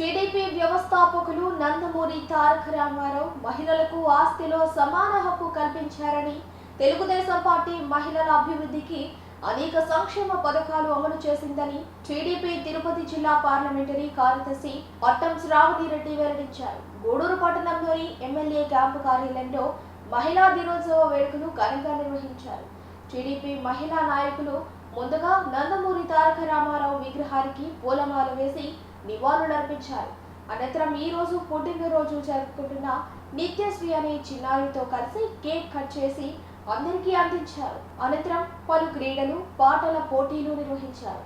TDP వ్యవస్థాపకులు నందమూరి తారక రామారావు మహిళలకు ఆస్తిలో సమాన హక్కు కల్పించారని తెలుగుదేశం పార్టీ మహిళల అభివృద్ధికి అనేక సంక్షేమ పథకాలు అమలు చేసిందని టీడీపీ తిరుపతి జిల్లా పార్లమెంటరీ కార్యదర్శి పట్టం శ్రావణిరెడ్డి వెల్లడించారు. గూడూరు పట్టణంలోని ఎమ్మెల్యే క్యాంపు కార్యాలయంలో మహిళా దినోత్సవ వేడుకలు ఘనంగా నిర్వహించారు. టీడీపీ మహిళా నాయకులు ముందుగా నందమూరి తారక రామారావు విగ్రహానికి పూలమాల వేసి నివాళులర్పించారు. అనంతరం ఈ రోజు పుట్టినరోజు జరుపుకుంటున్న నిత్యశ్రీ అనే చిన్నారితో కలిసి కేక్ కట్ చేసి అందరికీ అందించారు. అనంతరం పలు క్రీడలు పాటల పోటీలు నిర్వహించారు.